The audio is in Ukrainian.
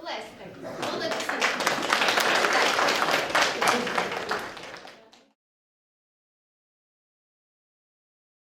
Плескай. Молодці.